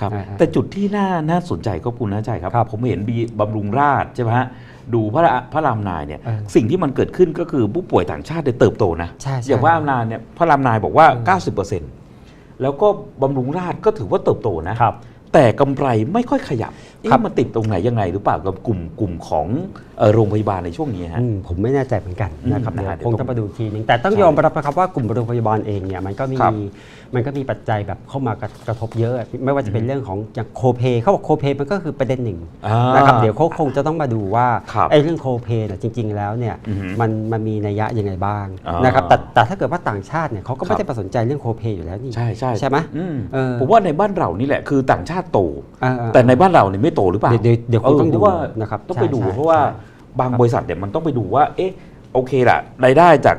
ครับอ่าฮะแต่จุดที่น่าน่าสนใจก็คุณนะใจครับครับ ผมเห็นบีบำรุงราชใช่ไหมฮะดูพระราพระรามนายเนี่ยเออสิ่งที่มันเกิดขึ้นก็คือผู้ป่วยต่างชาติเนี่ยเติบโตนะใช่ใช่อย่างพระรามนายเนี่ยพระรามนายบอกว่าอืม90%แล้วก็บำรุงราชก็ถือว่าเติบโตนะครับแต่กำไรไม่ค่อยขยับครับเอ๊ะมันติดตรงไหนยังไงหรือเปล่ากับกลุ่มกลุ่มของเอ่อโรงพยาบาลในช่วงนี้ฮะอืมผมไม่แน่ใจเหมือนกันอืมนะครับนะเดี๋ยวฮะคงเดี๋ยวต้องมาดูอีกทีนึงแต่ต้องใช่ยอมรับนะครับว่ากลุ่มโรงพยาบาลเองเนี่ยมันก็มีครับมันก็มีปัจจัยแบบเข้ามากระกระทบเยอะ ไม่ว่าจะเป็นเรื่องของอย่างโคเพเขาบอกโคเพมันก็คือประเด็นหนึ่งอ่านะครับเดี๋ยวเขาคงจะต้องมาดูว่าครับไอ้เรื่องโคเพเนี่ยจริง ๆ แล้วเนี่ยอือฮึมันมันมีนัยยะยังไงบ้างอ่านนะครับแต่แต่ถ้าเกิดว่าต่างชาติเนี่ยเขาก็ครัไม่บได้ประสนใจเรื่องโคเพอยู่แล้วนี่ใช่ใช่ใช่ไหมอืมเออผมว่าในบ้านเรานี่แหละคือต่างชาติโตเออเออแต่ในบ้านเราเนี่ยไม่โตหรือเปล่าเดี๋ยวเดี๋ยวคงต้องเพดูราะว่านะครับต้องไปดูใช่ใช่เพราะว่าใช่บางบริษัทเนี่ยมันต้องไปดูว่า เอ๊ะโอเคล่ะรายได้จาก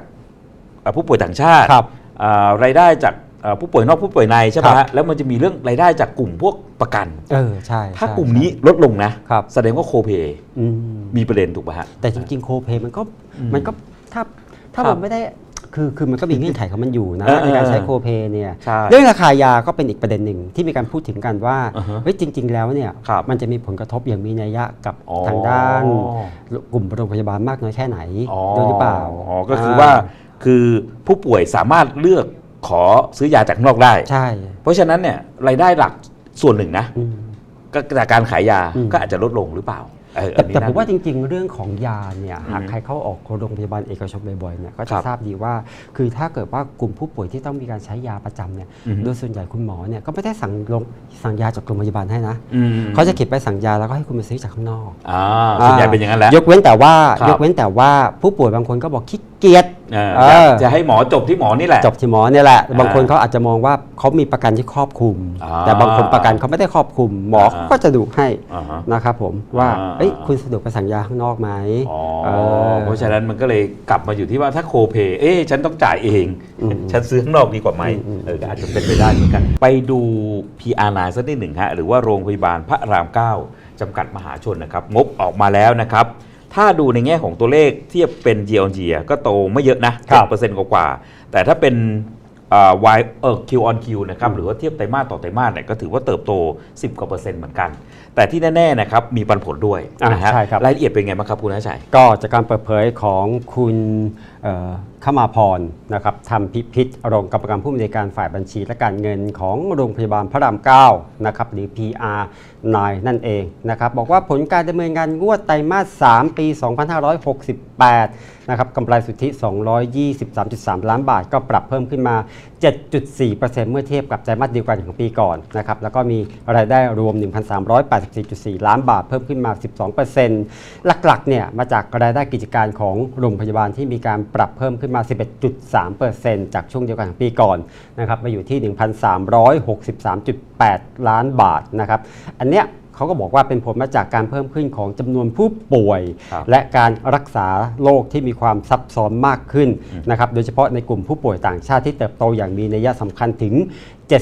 เอ่อผู้ป่วยต่างชาติครับอ่ารายได้จากเอ่อผู้ป่วยนอกผู้ป่วยในใช่ไหมครัฮะบแล้วมันจะมีเรื่องรายได้จากกลุ่มพวกประกัน เออใช่ถ้าใช่กลุ่มนี้ลดลงนะครับแสดงว่าโคเพอืมมีประเด็นถูกป่ะฮะแต่จริงๆโคเพมันก็อืมมันก็ถ้าถ้าครับมันไม่ได้ คือคือมันก็มีเงื่อนไขของมันอยู่นะเออเออในการใช้โคเพเนี่ยใช่เรื่องราคายาก็เป็นอีกประเด็นหนึ่งที่มีการพูดถึงกันว่าอ่าฮะเฮ้ยจริง ๆ แล้วเนี่ยครับมันจะมีผลกระทบอย่างมีนัยยะกับอ๋อ ทางด้านกลุ่มโรงพยาบาลมากน้อยแค่ไหนอ๋อด้วยหรือเปล่าอ๋อก็คือว่าคือผู้ป่วยสามารถเลือกขอซื้อยาจากข้างนอกได้ ใช่เพราะฉะนั้นเนี่ยรายได้หลักส่วนหนึ่งนะอืม ก็จากการขายยาอืม ก็อาจจะลดลงหรือเปล่าเออ แต่อันนี้แต่ผมน่ว่าจริง ๆ เรื่องของยาเนี่ยหากอืมใครเข้าออกโรงพยาบาลเอกชนบ่อยๆเนี่ยก็คจะรับทราบดีว่า คือถ้าเกิดว่ากลุ่มผู้ป่วยที่ต้องมีการใช้ยาประจำเนี่ยอือฮึโดยส่วนใหญ่คุณหมอเนี่ยก็ไม่ได้สั่งลงสั่งยาจากโรงพยาบาลให้นะอืมเขาจะเก็บไปสั่งยาแล้วก็ให้คุณไปซื้อจากข้างนอกอ่าส่วนใหญ่เป็นอย่างนั้นแหละยกเว้นแต่ว่าครับยกเว้นแต่ว่าผู้ป่วยบางคนก็บอกขี้ เกียจเออเออ จะให้หมอจบที่หมอนี่แหละ จบที่หมอเนี่ยแหละอ่าบางคนเขาอาจจะมองว่าเขามีประกันที่ครอบคลุม อ่าแต่บางคนประกันเขาไม่ได้ครอบคลุม หมออ่าเขาก็จะดูให้อ่าฮะนะครับผมว่าอ่า เอ้ยคุณสะดวกไปสั่งยาข้างนอกไหมอ๋อเออ เพราะฉะนั้นมันก็เลยกลับมาอยู่ที่ว่าถ้าโคเพเอ๊ะฉันต้องจ่ายเองอืมฉันซื้อข้างนอกดีกว่าไหมอืมอืมเออก็อาจจะเป็นไปได้เหมือนกัน ไปดู PR9 สักนิดหนึ่งฮะ หรือว่าโรงพยาบาลพระราม 9จำกัดมหาชนนะครับ งบออกมาแล้วนะครับ ถ้าดูในแง่ของตัวเลขเทียบเป็น year on year ก็โตไม่เยอะนะครับเปอร์เซ็นต์กว่าๆแต่ถ้าเป็นเอ่อ Y เออ Q on Q นะครับหรือว่าเทียบไตรมาสต่อไตรมาสเนี่ยก็ถือว่าเติบโต 10 กว่าเปอร์เซ็นต์เหมือนกัน แต่ที่แน่ๆนะครับมีปันผลด้วยอ่านะฮะใช่ครับรายละเอียดเป็นไงบ้างครับคุณอาชัย ก็จากการเปิดเผยของคุณเอ่อ ขมาพรนะครับทำพิพิธรองกรรมการผู้อำนวยการฝ่ายบัญชีและการเงินของโรงพยาบาลพระราม9นะครับหรือ PR 9นั่นเองนะครับบอกว่าผลการดำเนินงานงวดไตรมาส 3 ปี 2568 นะครับกำไรสุทธิ 223.3 ล้านบาทก็ปรับเพิ่มขึ้นมา 7.4%เมื่อเทียบกับไตรมาสเดียวกันของปีก่อนนะครับแล้วก็มีรายได้รวม 1,384.4 ล้านบาทเพิ่มขึ้นมา 12%หลักๆเนี่ยมาจากรายได้กิจการของโรงพยาบาลที่มีการปรับเพิ่มขึ้นมา 11.3%จากช่วงเดียวกันของปีก่อนนะครับมาอยู่ที่ 1,363.8 ล้านบาทนะครับอันเนี้ย เขาก็บอกว่าเป็นผลมาจากการเพิ่มขึ้นของจำนวนผู้ป่วย ครับและการรักษาโรคที่มีความซับซ้อนมากขึ้นนะครับโดยเฉพาะในกลุ่มผู้ป่วยต่างชาติที่เติบโตอย่างมีนัยสำคัญถึง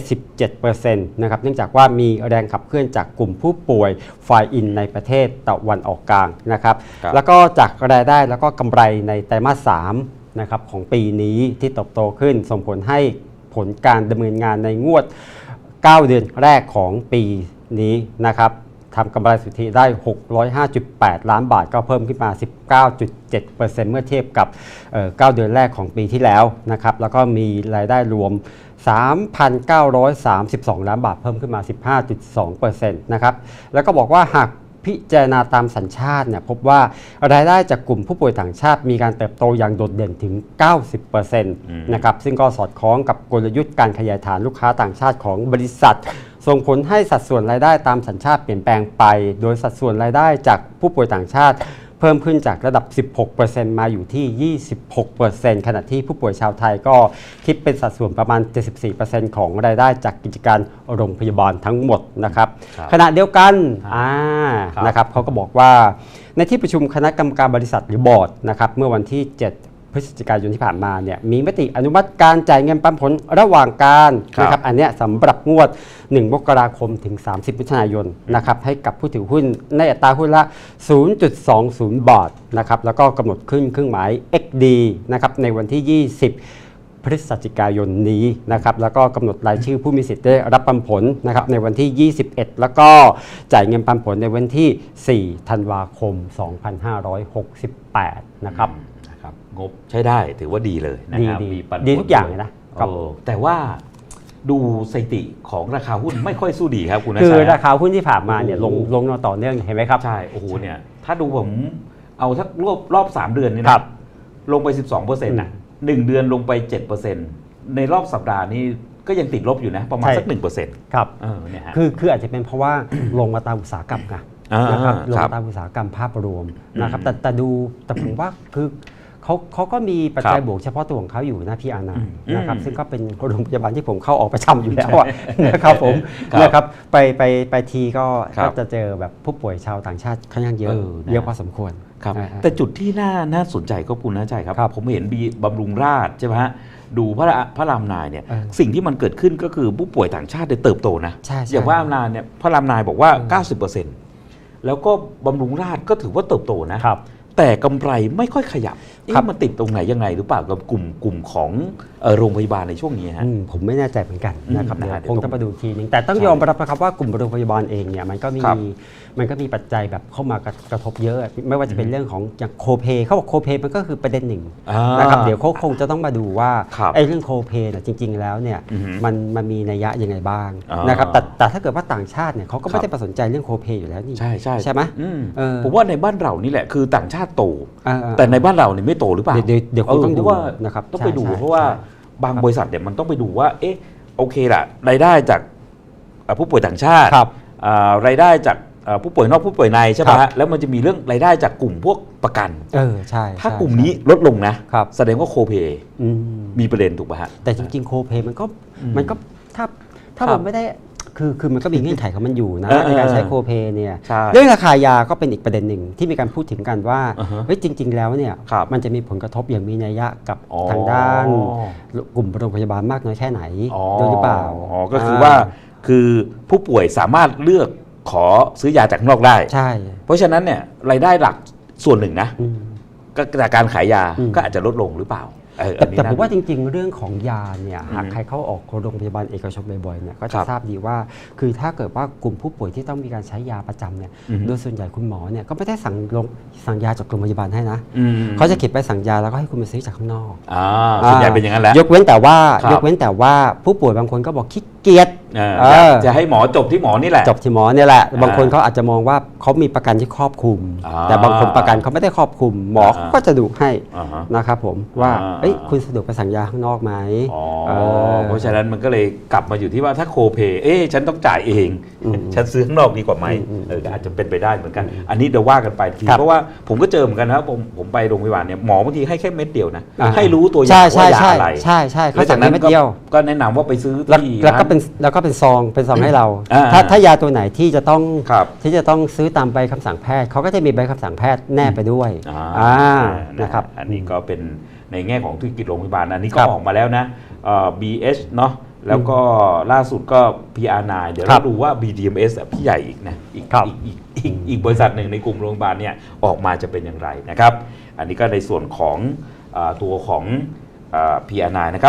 77%นะครับเนื่องจากว่ามีแรงขับเคลื่อนจากกลุ่มผู้ป่วยฝ่ายอินในประเทศตะวันออกกลางนะครับครับ แล้วก็จากรายได้แล้วก็กำไรในไตรมาส 3 นะครับของปีนี้ที่เติบโตขึ้นส่งผลให้ผลการดำเนินงานในงวด 9 เดือนแรกของปีนี้นะครับ ทำกำไรสุทธิได้ 605.8 ล้านบาทก็เพิ่มขึ้นมา 19.7%เมื่อเทียบกับเอ่อ9เดือนแรกของปีที่แล้วนะครับแล้วก็มีรายได้รวม 3,932 ล้านบาทเพิ่มขึ้นมา 15.2%นะครับแล้วก็บอกว่าหากพิจารณาตามสัญชาติเนี่ยพบว่ารายได้จากกลุ่มผู้ป่วยต่างชาติมีการเติบโตอย่างโดดเด่นถึง 90%นะครับซึ่งก็สอดคล้องกับกลยุทธ์การขยายฐานลูกค้าต่างชาติของบริษัท ส่งผลให้สัดส่วนรายได้ตามสัญชาติเปลี่ยนแปลงไป โดยสัดส่วนรายได้จากผู้ป่วยต่างชาติ เพิ่มขึ้นจากระดับ 16%มาอยู่ที่ 26%ขณะที่ผู้ป่วยชาวไทยก็คิดเป็นสัดส่วนประมาณ 74%ของรายได้จากกิจการโรงพยาบาลทั้งหมดนะครับครับขณะเดียวกันอ่าครับนะครับเขาก็บอกว่าในที่ประชุมคณะกรรมการบริษัทหรือบอร์ดนะครับเมื่อวันที่ 7 พฤศจิกายนที่ผ่านมาเนี่ยมีมติอนุมัติการจ่ายเงินปันผลระหว่างการครับ นะครับอันเนี้ยสำหรับงวด 1 มกราคมถึง 30มิถุนายนนะครับให้กับผู้ถือหุ้นในอัตราหุ้นละ 0.20 บาทนะครับแล้วก็กำหนดขึ้นเครื่องหมาย XD นะครับในวันที่ 20พพฤศจิกายนนี้นะครับแล้วก็กำหนดรายชื่อผู้มีสิทธิ์ได้รับปันผลนะครับในวันที่ 21 แล้วก็จ่ายเงินปันผลในวันที่ 4 ธันวาคม 2568 นะครับนะครับ งบใช้ได้ถือว่าดีเลยนะครับดีดีมีปันผลดีทุกอย่างเลยนะครับเออแต่ว่าดูสถิติของราคาหุ้นไม่ค่อยสู้ดีครับคุณนัคือชัยราคาหุ้นที่ผ่านมาเนี่ยโอ้ลงโหลงมาต่อเนื่องเห็นไหมครับ ใช่โอ้โหเนี่ยถ้าดูผมเอาสักรอบรอบ 3 เดือนนี่นะครับลงไป 12เปอร์เซ็นต์นะหนึ่งเดือนลงไป7เปอร์เซ็นต์ในรอบสัปดาห์นี้ก็ยังติดลบอยู่นะ ประมาณใช่สัก1เปอร์เซ็นต์ครับเออเนี่ยฮะคือคืออาจจะเป็นเพราะว่าลงมาตามอุตสาหกรรมไงอ่านนะครับลงครับมาตามอุตสาหกรรมภาพรวมนะครับอืมแต่แต่ดูแต่ผมว่าคือ เขาเขาก็มีปัจจัคยรับบวกเฉพาะตัวของเขาอยู่นะพี่อานาอืมนะครับอืมซึ่งก็เป็นโรงพยาบาลที่ผมเข้าออกประจำอยู่แล้วอะนะครับผมครับนะครับไปไปไปทีก็ครับก็จะเจอแบบผู้ป่วยชาวต่างชาติค่อนข้างเยอะเออนะเยอะพอสมควรครับอ่าแต่จุดที่น่าน่าสนใจก็คุณนะใจครับครับ ผมเห็นบีบำรุงราชใช่ไหมฮะดูพระราพระรามนายเนี่ยเออสิ่งที่มันเกิดขึ้นก็คือผู้ป่วยต่างชาติได้เติบโตนะใช่ใช่อย่างพระรามนายเนี่ยพระรามนายบอกว่าเออ90%แล้วก็บำรุงราชก็ถือว่าเติบโตนะครับแต่กำไรไม่ค่อยขยับเอ๊ะ ครับ มันติดตรงไหนยังไงหรือเปล่ากับกลุ่มกลุ่มของเอ่อโรงพยาบาลในช่วงนี้ฮะ อืมผมไม่แน่ใจเหมือนกันนะครับอืมเดี๋ยวนะฮะคงเดี๋ยวต้องมาดูอีกทีนึงแต่ต้องใช่ยอมรับนะครับว่ากลุ่มโรงพยาบาลเองเนี่ยมันก็มีครับมันก็มีปัจจัยแบบเข้ามากระกระทบเยอะ ไม่ว่าจะเป็นเรื่องของอย่างโคเพเขาบอกโคเพมันก็คือประเด็นหนึ่งอ่านะครับเดี๋ยวเขาคงจะต้องมาดูว่าครับไอ้เรื่องโคเพเนี่ยจริง ๆ แล้วเนี่ยอือฮึมันมันมีนัยยะยังไงบ้างอ่านนะครับแต่แต่ถ้าเกิดว่าต่างชาติเนี่ยเขาก็ครัไม่บ ได้ประสนใจเรื่องโคเพอยู่แล้วนี่ใช่ใช่ใช่ไหม อืมเออ ผมว่าในบ้านเรานี่แหละคือต่างชาติโต เออเออ แต่ในบ้านเราเนี่ยไม่โตหรือเปล่าเดี๋ยวเดี๋ยวคงต้องดูเพราะว่านะครับต้องไปดูใช่ใช่เพราะว่าใช่บางบริษัทเนี่ยมันต้องไปดูว่าเอ๊ะโอเคล่ะรายได้จากเอ่อผู้ป่วยต่างชาติครับอ่ารายได้จากเอ่อผู้ป่วยนอกผู้ป่วยในใช่ไหมครัฮะบแล้วมันจะมีเรื่องรายได้จากกลุ่มพวกประกัน เออใช่ ถ้าใช่กลุ่มใช่นี้ลดลงนะครับแสดงว่าโคเพอืมมีประเด็นถูกป่ะฮะ แต่จริงๆ โคเพมันก็อืมมันก็ถ้าถ้าครับมันไม่ได้ คือคือมันก็มีเงื่อนไขของมันอยู่นะเออในการใช้เออโคเพเนี่ยใช่เรื่องราคายาก็เป็นอีกประเด็นหนึ่งที่มีการพูดถึงกันว่าอ่าฮะเฮ้ยจริง ๆ แล้วเนี่ยครับมันจะมีผลกระทบอย่างมีนัยยะกับอ๋อ ทางด้านกลุ่มโรงพยาบาลมากน้อยแค่ไหนอ๋อด้วยหรือเปล่าอ๋อก็คือว่าคือผู้ป่วยสามารถเลือกขอซื้อยาจากข้างนอกได้ ใช่เพราะฉะนั้นเนี่ยรายได้หลักส่วนหนึ่งนะอืม ก็จากการขายยาอืม ก็อาจจะลดลงหรือเปล่าเออ แต่อันนี้แต่น่ผมว่าดูจริง ๆ เรื่องของยาเนี่ยหากอืมใครเข้าออกโรงพยาบาลเอกชนบ่อยๆเนี่ยก็คจะรับทราบดีว่า คือถ้าเกิดว่ากลุ่มผู้ป่วยที่ต้องมีการใช้ยาประจำเนี่ยอือฮึโดยส่วนใหญ่คุณหมอเนี่ยก็ไม่ได้สั่งลงสั่งยาจากโรงพยาบาลให้นะอืมเขาจะเก็บไปสั่งยาแล้วก็ให้คุณไปซื้อจากข้างนอกอ่าส่วนใหญ่เป็นอย่างนั้นแหละยกเว้นแต่ว่าครับยกเว้นแต่ว่าผู้ป่วยบางคนก็บอกขี้ เกียจเออเออจะให้หมอจบที่หมอนี่แหละ จบที่หมอเนี่ยแหละอ่าบางคนเขาอาจจะมองว่าเขามีประกันที่ครอบคลุมอ่าแต่บางคนประกันเขาไม่ได้ครอบคลุม หมออ่าก็จะดูให้อ่าฮะนะครับผมว่าอ่าเอ้ยคุณสะดวกไปสั่งยาข้างนอกไหมอ๋อเออเพราะฉะนั้นมันก็เลยกลับมาอยู่ที่ว่าถ้าโคเพเอ๊ะฉันต้องจ่ายเองอืมฉันซื้อข้างนอกดีกว่าไหมอืมเออก็อาจจะเป็นไปได้เหมือนกัน อันนี้เดี๋ยวว่ากันไปทีครับเพราะว่าผมก็เจอเหมือนกันนะครับผมผมไปโรงพยาบาลเนี่ยหมอบางทีให้แค่เม็ดเดียวนะอ่าให้รู้ตัวยาใช่ว่าใช่ยาใช่อะไรใช่ใช่เขาแล้วสั่จางกนั้นแค่เม็ดก็เดียวก็แนะนำว่าไปซื้อแล้วที่แล้วก็ร้าเป็นแล้วก็เป็นซองเป็นซองให้เรา อ่าถ้าถ้ายาตัวไหนที่จะต้องครับที่จะต้องซื้อตามใบคำสั่งแพทย์เขาก็จะมีใบคำสั่งแพทย์แนบไปด้วยอ่าอ่านะนะครับ อันนี้ก็เป็นในแง่ของธุรกิจโรงพยาบาลอันนี้ก็ครับออกมาแล้วนะเอ่อ BH เนาะแล้วก็ล่าสุดก็ PR9 เดี๋ยวครัเราบดูว่า BDMS อะพี่ใหญ่อีกนะอีกครับ อีกอีกอีกอีกบริษัทหนึ่งในกลุ่มโรงพยาบาลเนี่ยออกมาจะเป็นอย่างไรนะครับ อันนี้ก็ในส่วนของเออตัวของเอ่อ PR9 นะครับ